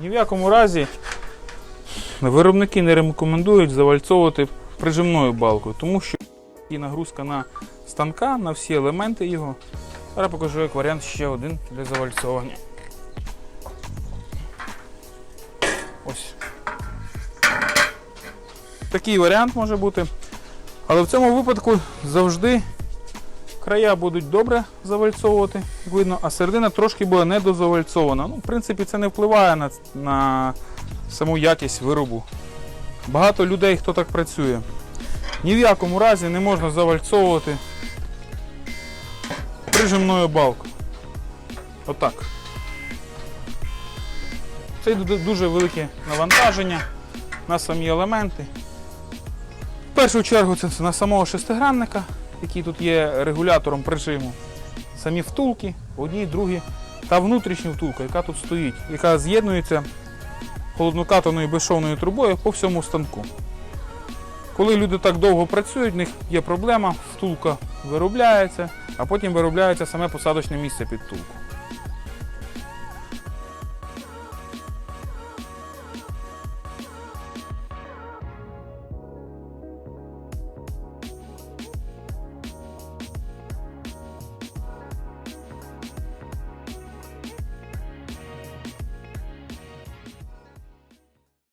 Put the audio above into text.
Ні в якому разі виробники не рекомендують завальцовувати прижимною балкою, тому що і нагрузка на станка, на всі елементи його. Зараз покажу як варіант ще один для завальцовування. Ось. Такий варіант може бути. Але в цьому випадку завжди края будуть добре завальцовувати, як видно, а середина трошки буде недозавальцована. Ну, в принципі, це не впливає на, на саму якість виробу. Багато людей, хто так працює. Ні в якому разі не можна завальцовувати прижимною балкою. Отак. Це йде дуже велике навантаження на самі елементи. В першу чергу це на самого шестигранника, який тут є регулятором прижиму. Самі втулки, одні, другі, та внутрішня втулка, яка тут стоїть, яка з'єднується холоднокатаною безшовною трубою по всьому станку. Коли люди так довго працюють, в них є проблема, втулка виробляється, а потім виробляється саме посадочне місце під втулку.